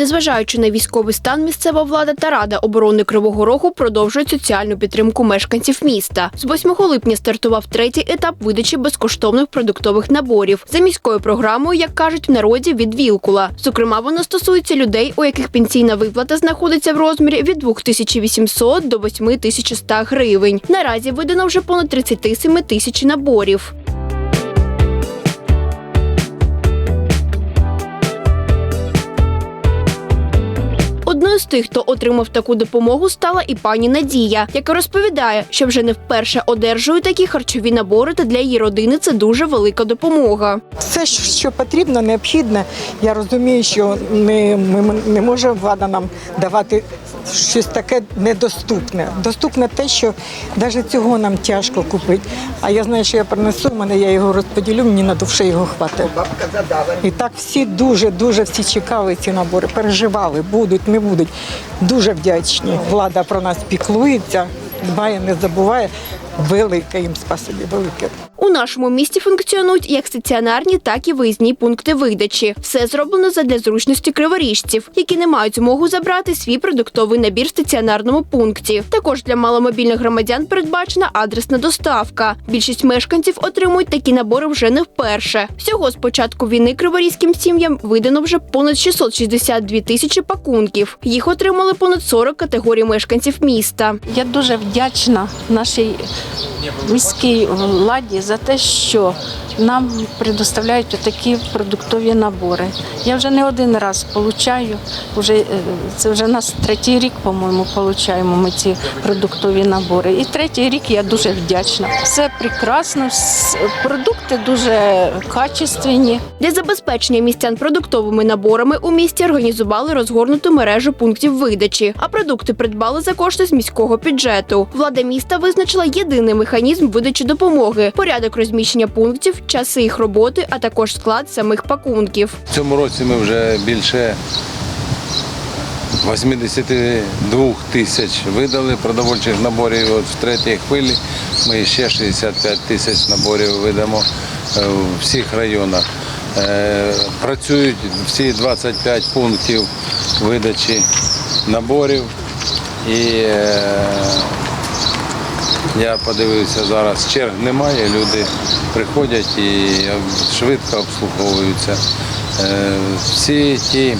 Незважаючи на військовий стан, місцева влада та рада оборони Кривого Рогу продовжують соціальну підтримку мешканців міста. З 8 липня стартував третій етап видачі безкоштовних продуктових наборів за міською програмою, як кажуть в народі, від Вілкула. Зокрема, воно стосується людей, у яких пенсійна виплата знаходиться в розмірі від 2800 до 8100 гривень. Наразі видано вже понад 37 тисяч наборів. Тих, хто отримав таку допомогу, стала і пані Надія, яка розповідає, що вже не вперше одержує такі харчові набори, та для її родини це дуже велика допомога. Все, що потрібно, необхідне. Я розумію, що не, ми, не може влада нам давати щось таке недоступне. Доступне те, що навіть цього нам тяжко купити. А я знаю, що я принесу, мене я його розподілю, мені на душе його хватить. І так всі дуже, дуже всі чекали ці набори, переживали, будуть, не будуть. Дуже вдячні. Влада про нас піклується, дбає, не забуває. Велике їм спасибі, велике. У нашому місті функціонують як стаціонарні, так і виїзні пункти видачі. Все зроблено задля зручності криворіжців, які не мають змогу забрати свій продуктовий набір в стаціонарному пункті. Також для маломобільних громадян передбачена адресна доставка. Більшість мешканців отримують такі набори вже не вперше. Всього з початку війни криворізьким сім'ям видано вже понад 662 тисячі пакунків. Їх отримали понад 40 категорій мешканців міста. Я дуже вдячна нашій міській владі за те, що нам предоставляють такі продуктові набори. Я вже не один раз получаю, вже, е, це вже нас третій рік, по-моєму, получаємо ми ці продуктові набори. І третій рік я дуже вдячна. Все прекрасно, продукти дуже качественні. Для забезпечення містян продуктовими наборами у місті організували розгорнуту мережу пунктів видачі, а продукти придбали за кошти з міського бюджету. Влада міста визначила єдиний механізм видачі допомоги, порядок розміщення пунктів, часи їх роботи, а також склад самих пакунків. В цьому році ми вже більше 82 тисяч видали продовольчих наборів. От в третій хвилі ми ще 65 тисяч наборів видамо е, в всіх районах. Е, Працюють всі 25 пунктів видачі наборів. І е, я подивився зараз, черг немає, люди приходять і швидко обслуговуються. Е, Всі ті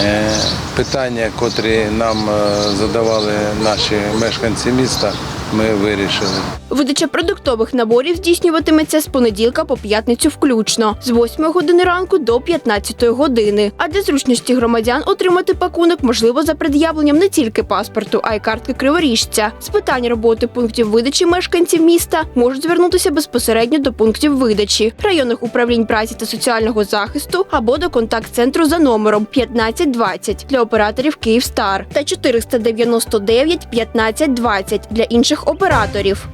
е, питання, котрі нам е, задавали наші мешканці міста, ми вирішили. Видача продуктових наборів здійснюватиметься з понеділка по п'ятницю включно з 8 години ранку до 15 години. А для зручності громадян отримати пакунок можливо за пред'явленням не тільки паспорту, а й картки криворіжця. З питань роботи пунктів видачі мешканців міста можуть звернутися безпосередньо до пунктів видачі, районних управлінь праці та соціального захисту або до контакт-центру за номером 1520 для операторів Київстар та 499 1520 для інших операторів.